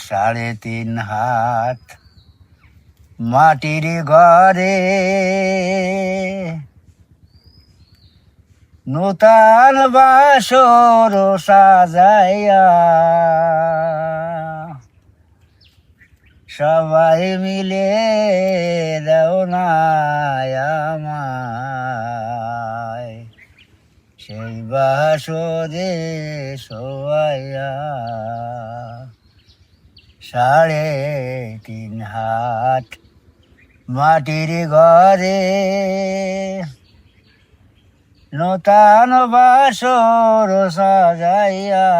সাড়ে তিন হাত মাটির ঘরে। নূতন বাসর সাজাইয়া সবাই মিলে দেও না সেই বাসরে সোয়াইয়া সাড়ে তিন হাত মাটির ঘরে নূতন বাসর সাজাইয়া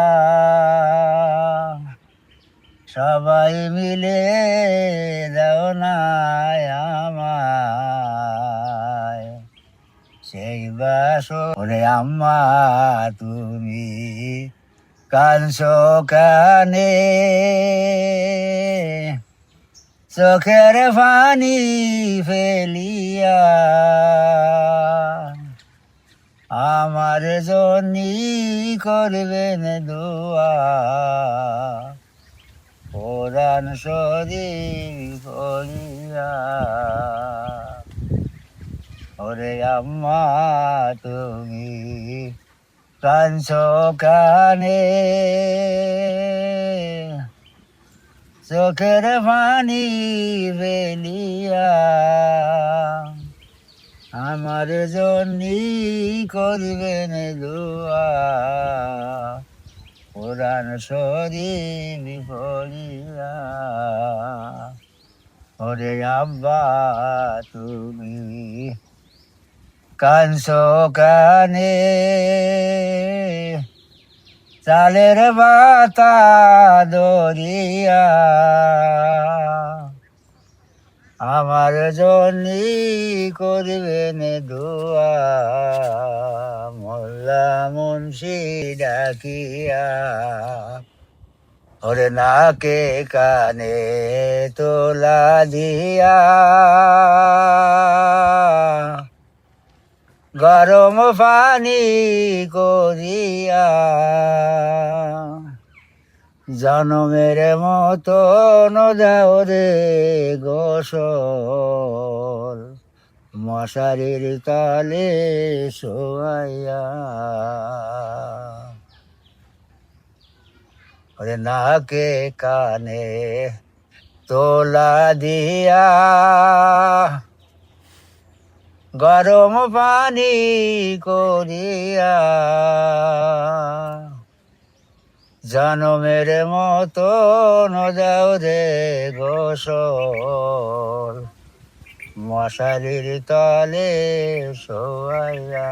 সবাই মিলে দাও না সেই বাসরে আম্মা, তুমি কানস কানে। চোখের পানি ফেলিয়া আমার জনি করবেন দোয়া। কোরআন শরীফ ওরে আম্মা তুমি কাঞ্চ কানে? চোখের পানি বেলিয়া। আমার জন্যই করবেন দোয়া। কোরআন শরীফ পড়িয়া। ওরে আব্বা, তুমি কানস কানে। চালের বাতা দরিয়া আমার জন্যই করবেন দোয়া, মোল্লা মুন্সি ডাকিয়া। ওরে নাকে কানে তোলা দিয়া। গরম পানি করিয়া জনমের মতো নদাও রে গোসল, মশারির তালে শোয়াইয়া। ওরে নাকে কানে তোলা দিয়া গরম পানি করিয়া জনমের মতো নদাও রে গোসল। মশারির তলে শোয়াইয়া